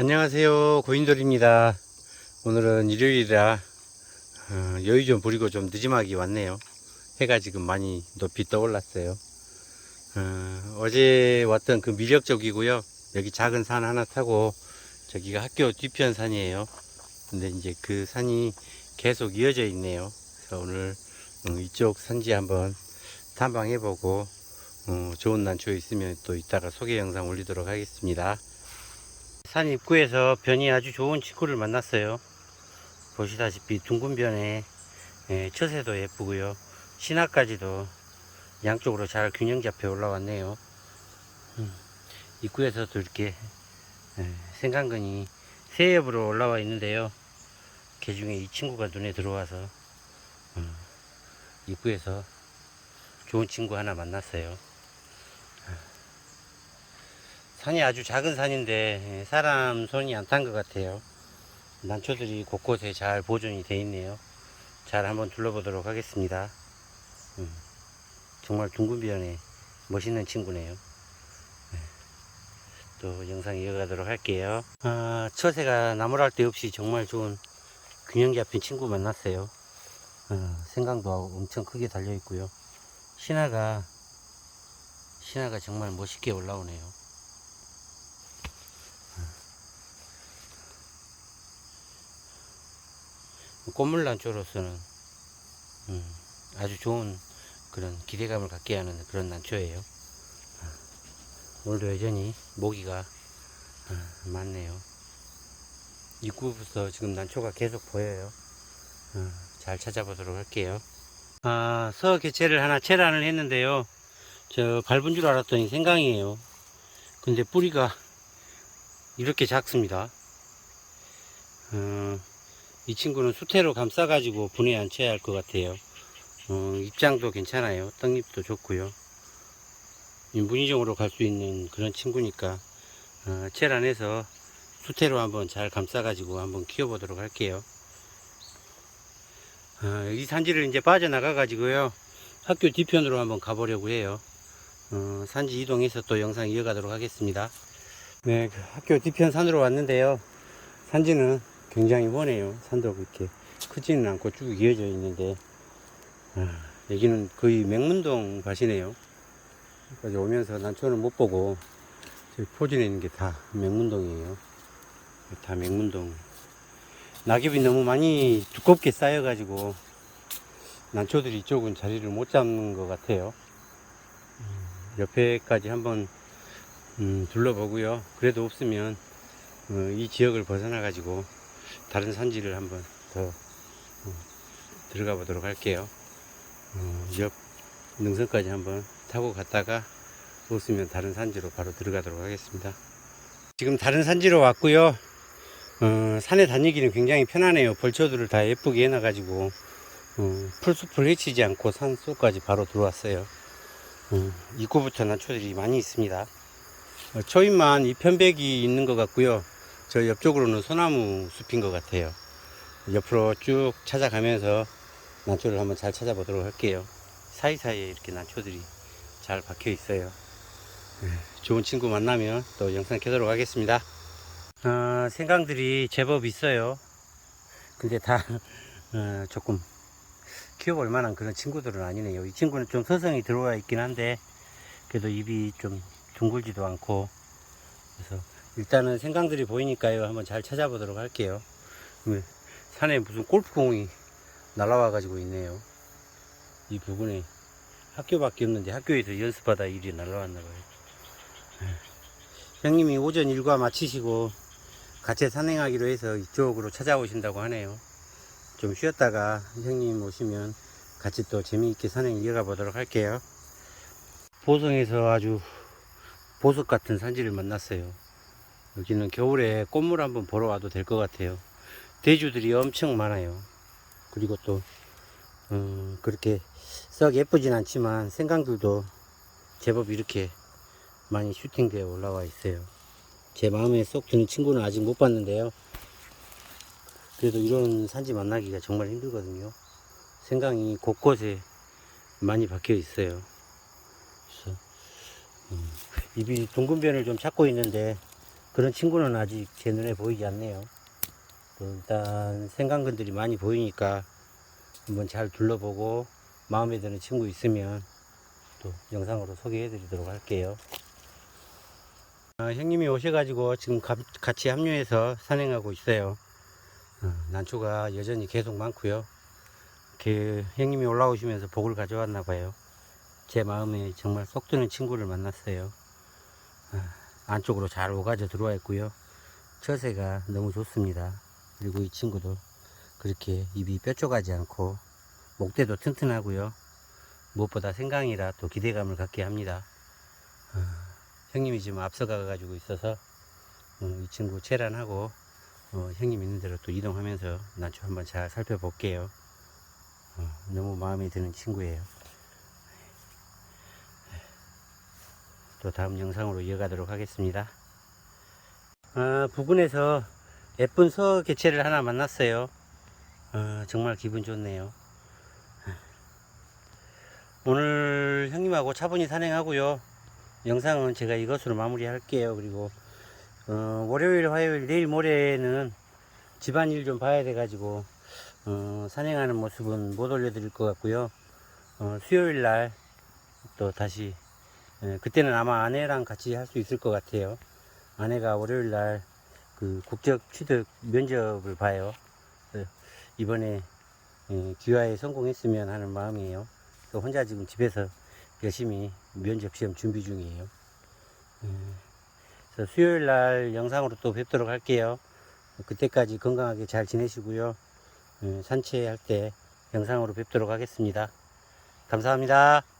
안녕하세요. 고인돌입니다. 오늘은 일요일이라 어, 여유 좀 부리고 좀 늦지막이 왔네요. 해가 지금 많이 높이 떠올랐어요. 어, 제 왔던 그 미력적이고요. 여기 작은 산 하나 타고 저기가 학교 뒤편 산이에요. 근데 이제 그 산이 계속 이어져 있네요. 그래서 오늘 어, 이쪽 산지 한번 탐방해 보고 어, 좋은 난초 있으면 또 이따가 소개 영상 올리도록 하겠습니다 산 입구에서 변이 아주 좋은 친구를 만났어요. 보시다시피 둥근 변에 예, 처세도 예쁘고요. 신화까지도 양쪽으로 잘 균형 잡혀 올라왔네요. 음, 입구에서도 이렇게 예, 생강근이 세 엽으로 올라와 있는데요. 그 중에 이 친구가 눈에 들어와서 음, 입구에서 좋은 친구 하나 만났어요. 산이 아주 작은 산인데 예, 사람 손이 안 탄 것 같아요. 난초들이 곳곳에 잘 보존이 되어 있네요. 잘 한번 둘러보도록 하겠습니다. 음, 정말 둥근변에 멋있는 친구네요. 네, 또 영상 이어가도록 할게요. 아, 처세가 나무랄 데 없이 정말 좋은 균형 잡힌 친구 만났어요. 어, 생강도 엄청 크게 달려 있고요. 신화가 신화가 정말 멋있게 올라오네요. 꽃물 난초로서는 음, 아주 좋은 그런 기대감을 갖게 하는 그런 난초예요. 아, 오늘도 여전히 모기가 아, 많네요. 입구부터 지금 난초가 계속 보여요. 아, 잘 찾아보도록 할게요. 아, 서 개체를 하나 체란을 했는데요. 저 밟은 줄 알았더니 생강이에요. 근데 뿌리가 이렇게 작습니다. 어, 이 친구는 수태로 감싸가지고 분해 안 쳐야 할 것 같아요. 어, 입장도 괜찮아요. 떡잎도 좋고요. 이 무늬종으로 갈 수 있는 그런 친구니까 어, 체란해서 수태로 한번 잘 감싸가지고 한번 키워보도록 할게요. 어, 이 산지를 이제 빠져나가가지고요. 학교 뒤편으로 한번 가보려고 해요. 어, 산지 이동해서 또 영상 이어가도록 하겠습니다. 네, 그 학교 뒤편 산으로 왔는데요. 산지는 굉장히 원해요. 산도 그렇게 크지는 않고 쭉 이어져 있는데, 아, 여기는 거의 맹문동 밭이네요. 여기까지 오면서 난초는 못 보고, 저기 포진에 있는 게 다 맹문동이에요. 다 맹문동. 낙엽이 너무 많이 두껍게 쌓여가지고, 난초들이 이쪽은 자리를 못 잡는 것 같아요. 음, 옆에까지 한번 음, 둘러보고요. 그래도 없으면 어, 이 지역을 벗어나 가지고 다른 산지를 한번 더 어, 들어가 보도록 할게요. 어, 옆 능선까지 한번 타고 갔다가 없으면 다른 산지로 바로 들어가도록 하겠습니다. 지금 다른 산지로 왔고요. 어, 산에 다니기는 굉장히 편하네요. 벌초들을 다 예쁘게 해놔가지고 어, 풀숲을 헤치지 않고 산 속까지 바로 들어왔어요. 어, 입구부터 난초들이 많이 있습니다. 어, 초입만 이 편백이 있는 것 같고요. 저 옆쪽으로는 소나무 숲인 것 같아요. 옆으로 쭉 찾아가면서 난초를 한번 잘 찾아보도록 할게요. 사이사이에 이렇게 난초들이 잘 박혀 있어요. 네, 좋은 친구 만나면 또 영상 켜도록 하겠습니다. 아, 생강들이 제법 있어요. 근데 다 어, 조금 키워볼 만한 그런 친구들은 아니네요. 이 친구는 좀 서성이 들어와 있긴 한데 그래도 입이 좀 둥글지도 않고 그래서 일단은 생강들이 보이니까요. 한번 잘 찾아보도록 할게요. 왜, 산에 무슨 골프공이 날아와 가지고 있네요. 이 부분에 학교밖에 없는데 학교에서 연습하다 일이 날아왔나 봐요. 예. 형님이 오전 일과 마치시고 같이 산행하기로 해서 이쪽으로 찾아오신다고 하네요. 좀 쉬었다가 형님 오시면 같이 또 재미있게 산행 이어가 보도록 할게요. 보성에서 아주 보석 같은 산지를 만났어요. 여기는 겨울에 꽃물 한번 보러 와도 될 것 같아요. 대주들이 엄청 많아요. 그리고 또, 음, 그렇게 썩 예쁘진 않지만 생강들도 제법 이렇게 많이 슈팅되어 올라와 있어요. 제 마음에 쏙 드는 친구는 아직 못 봤는데요. 그래도 이런 산지 만나기가 정말 힘들거든요. 생강이 곳곳에 많이 박혀 있어요. 그래서 음, 입이 둥근 변을 좀 찾고 있는데 그런 친구는 아직 제 눈에 보이지 않네요. 또 일단 생강근들이 많이 보이니까 한번 잘 둘러보고 마음에 드는 친구 있으면 또 영상으로 소개해 드리도록 할게요. 아, 형님이 오셔가지고 지금 가- 같이 합류해서 산행하고 있어요. 어, 난초가 여전히 계속 많고요. 이렇게 형님이 올라오시면서 복을 가져왔나 봐요. 제 마음에 정말 쏙 드는 친구를 만났어요. 아, 안쪽으로 잘 오가져 들어와 있고요. 처세가 너무 좋습니다. 그리고 이 친구도 그렇게 입이 뾰족하지 않고 목대도 튼튼하고요. 무엇보다 생강이라 또 기대감을 갖게 합니다. 아, 형님이 지금 앞서가 가지고 있어서 어, 이 친구 체란하고 어, 형님 있는 대로 또 이동하면서 난초 한번 잘 살펴볼게요. 어, 너무 마음에 드는 친구예요. 또 다음 영상으로 이어가도록 하겠습니다. 아, 부근에서 예쁜 서 개체를 하나 만났어요. 아, 정말 기분 좋네요. 오늘 형님하고 차분히 산행하고요. 영상은 제가 이것으로 마무리 할게요. 그리고 어, 월요일, 화요일, 내일 모레는 집안일 좀 봐야 돼가지고 어, 산행하는 모습은 못 올려드릴 것 같고요. 어, 수요일 날 또 다시 예, 그때는 아마 아내랑 같이 할 수 있을 것 같아요. 아내가 월요일 날 그 국적 취득 면접을 봐요. 그래서 이번에 예, 귀화에 성공했으면 하는 마음이에요. 또 혼자 지금 집에서 열심히 면접 시험 준비 중이에요. 예, 수요일 날 영상으로 또 뵙도록 할게요. 그때까지 건강하게 잘 지내시고요. 예, 산책할 때 영상으로 뵙도록 하겠습니다. 감사합니다.